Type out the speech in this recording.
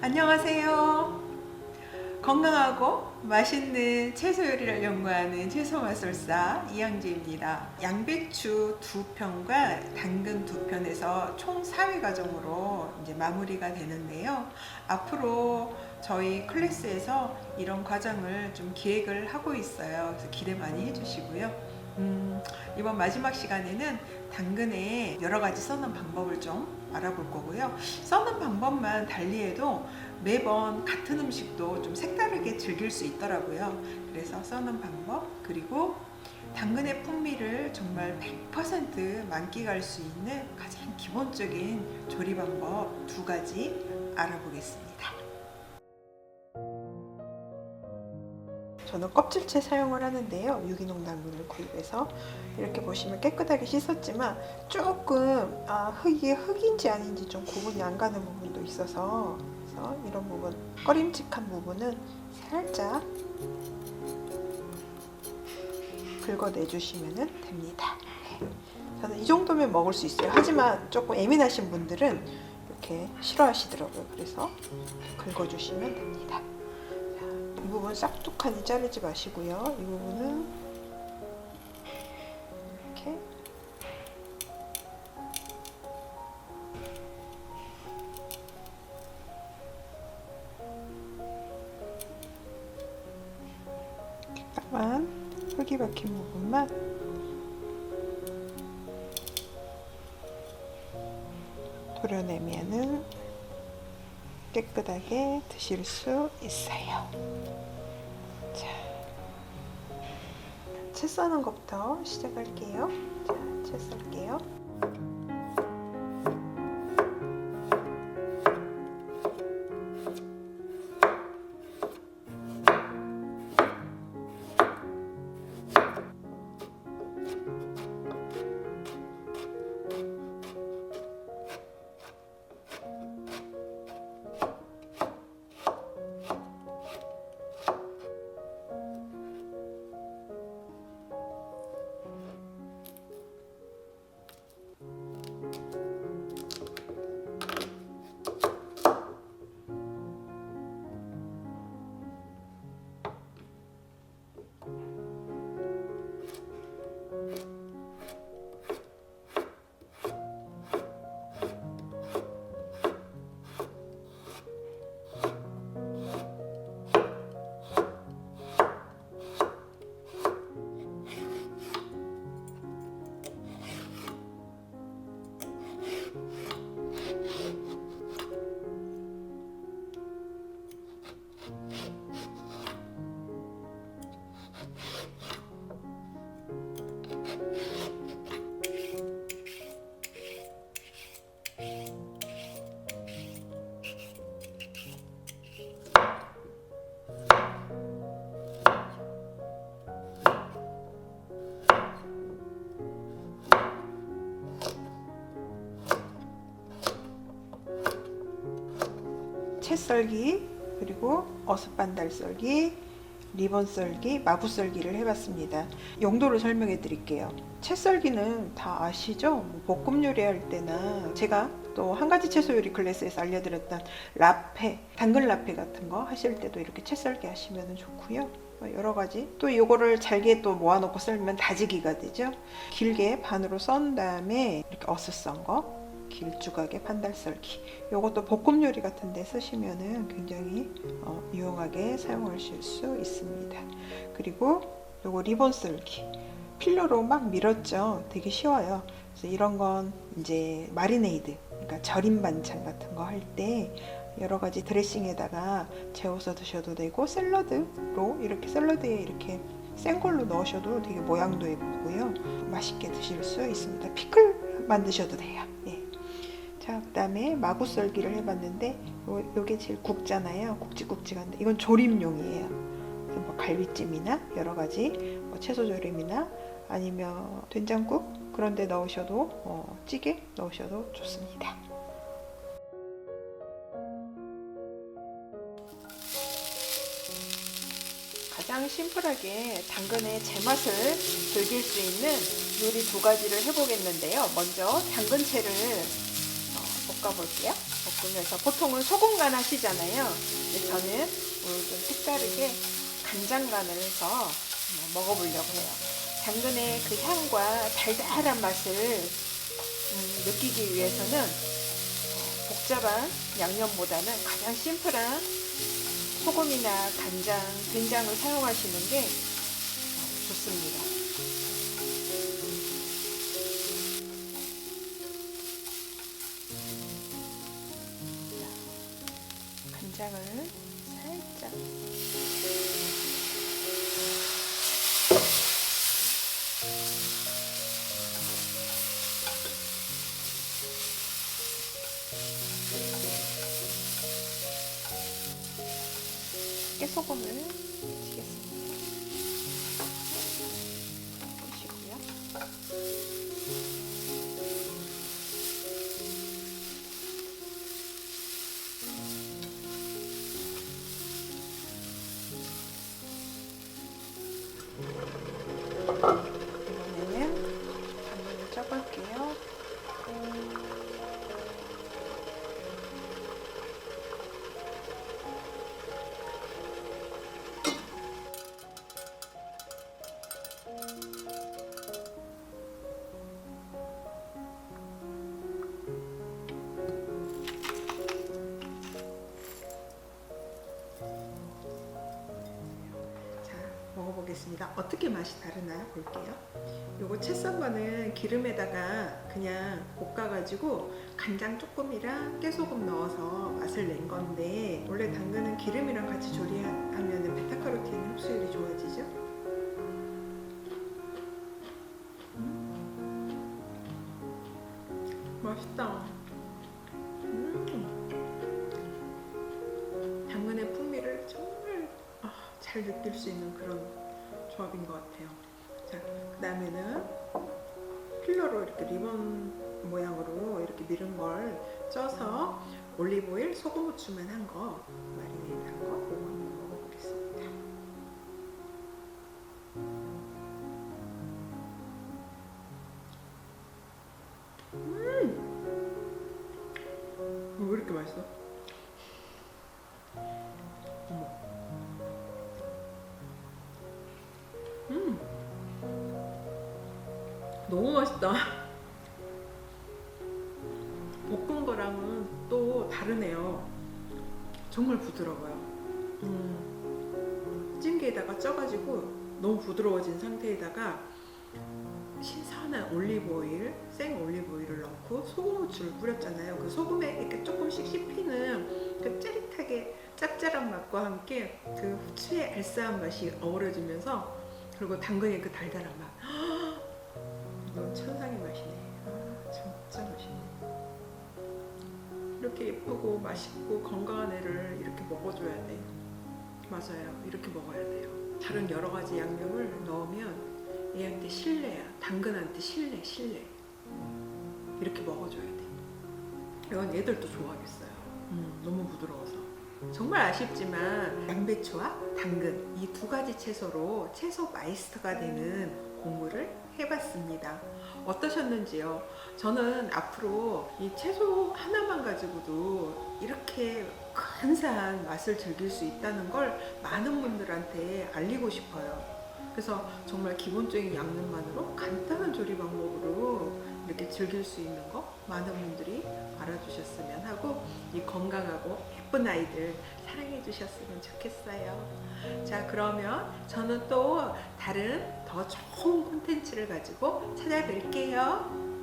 안녕하세요. 건강하고 맛있는 채소 요리를 연구하는 채소 마술사 이양지입니다. 양배추 두 편과 당근 두 편에서 총 4회 과정으로 이제 마무리가 되는데요. 앞으로 저희 클래스에서 이런 과정을 좀 기획을 하고 있어요. 그래서 기대 많이 해주시고요. 음, 이번 마지막 시간에는 당근에 여러 가지 써는 방법을 좀 알아볼 거고요. 써는 방법만 달리해도 매번 같은 음식도 좀 색다르게 즐길 수 있더라고요. 그래서 써는 방법 그리고 당근의 풍미를 정말 100% 만끽할 수 있는 가장 기본적인 조리 방법 두 가지 알아보겠습니다. 저는 껍질째 사용을 하는데요. 유기농 당근을 구입해서 이렇게 보시면 깨끗하게 씻었지만 조금 아, 흙이 흙인지 아닌지 좀 구분이 안 가는 부분도 있어서 그래서 이런 부분 꺼림칙한 부분은 살짝 긁어내 주시면 됩니다. 네. 저는 이 정도면 먹을 수 있어요. 하지만 조금 예민하신 분들은 이렇게 싫어하시더라고요. 그래서 긁어주시면 됩니다. 자, 이 부분 싹둑하니 자르지 마시고요. 이 부분은 이렇게 약간 흙이 박힌 부분만 도려내면은 깨끗하게 드실 수 있어요. 자, 채 써는 것부터 시작할게요. 자, 채 썰게요. 채 썰기 그리고 어슷반달 썰기 리본 썰기 마구 썰기를 해봤습니다. 용도를 설명해 드릴게요. 채 썰기는 다 아시죠? 뭐 볶음 요리할 때나 제가 또 한 가지 채소 요리 클래스에서 알려드렸던 라페 당근 라페 같은 거 하실 때도 이렇게 채 썰기 하시면 좋고요. 뭐 여러 가지. 또 이거를 잘게 또 모아놓고 썰면 다지기가 되죠. 길게 반으로 썬 다음에 이렇게 어슷 썬 거 길쭉하게 판달 썰기. 요것도 볶음 요리 같은 데 쓰시면은 굉장히 어, 유용하게 사용하실 수 있습니다. 그리고 요거 리본 썰기. 필러로 막 밀었죠. 되게 쉬워요. 그래서 이런 건 이제 마리네이드, 그러니까 절임 반찬 같은 거 할 때 여러 가지 드레싱에다가 재워서 드셔도 되고 샐러드로 이렇게 샐러드에 이렇게 생 걸로 넣으셔도 되게 모양도 예쁘고요. 맛있게 드실 수 있습니다. 피클 만드셔도 돼요. 예. 자, 그 다음에 마구 썰기를 해봤는데 요, 요게 제일 굵잖아요. 굵직굵직한데 이건 조림용이에요. 그래서 뭐 갈비찜이나 여러 가지 뭐 채소 조림이나 아니면 된장국 그런 데 넣으셔도 어, 찌개 넣으셔도 좋습니다. 가장 심플하게 당근의 제맛을 즐길 수 있는 요리 두 가지를 해보겠는데요. 먼저 당근채를 어, 볶아볼게요. 볶으면서 보통은 소금 간 하시잖아요. 근데 저는 오늘 좀 색다르게 간장 간을 해서 한번 먹어보려고 해요. 당근의 그 향과 달달한 맛을 음, 느끼기 위해서는 어, 복잡한 양념보다는 가장 심플한 소금이나 간장, 된장을 사용하시는 게 간장을 살짝 깨소금을 치겠습니다. 먹어보겠습니다. 어떻게 맛이 다르나요? 볼게요. 요거 채썬 거는 기름에다가 그냥 볶아가지고 간장 조금이랑 깨소금 넣어서 맛을 낸 건데 원래 당근은 기름이랑 같이 조리하면 베타카로틴 흡수율이 좋아지죠? 음. 맛있다. 음. 당근의 풍미를 정말 아, 잘 느낄 수 있는 그런 조합인 것 같아요. 자, 그 다음에는 필러로 이렇게 리본 모양으로 이렇게 미른 걸 쪄서 올리브오일, 소금, 후추만 한 거, 마리네이드 한 거, 음! 너무 맛있다. 볶은 거랑은 또 다르네요. 정말 부드러워요. 음, 찜기에다가 쪄가지고 너무 부드러워진 상태에다가 신선한 올리브 오일, 생 올리브 오일을 넣고 소금 후추를 뿌렸잖아요. 그 소금에 이렇게 조금씩 씹히는 그 짜릿하게 짭짤한 맛과 함께 그 후추의 알싸한 맛이 어우러지면서 그리고 당근의 그 달달한 맛. 이건 천상의 맛이네. 아, 진짜 맛있네. 이렇게 예쁘고 맛있고 건강한 애를 이렇게 먹어줘야 돼. 맞아요. 이렇게 먹어야 돼요. 다른 여러 가지 양념을 넣으면 얘한테 실내야. 당근한테 실내, 실내. 이렇게 먹어줘야 돼. 이건 애들도 좋아하겠어요. 음, 너무 부드러워서. 정말 아쉽지만 양배추와 당근 이 두 가지 채소로 채소 마이스터가 되는 공부를 해봤습니다. 어떠셨는지요? 저는 앞으로 이 채소 하나만 가지고도 이렇게 근사한 맛을 즐길 수 있다는 걸 많은 분들한테 알리고 싶어요. 그래서 정말 기본적인 양념만으로 간단한 조리 방법으로 이렇게 즐길 수 있는 거 많은 분들이 알아주셨으면 하고 이 건강하고 예쁜 아이들 사랑해 주셨으면 좋겠어요. 자, 그러면 저는 또 다른 더 좋은 콘텐츠를 가지고 찾아뵐게요.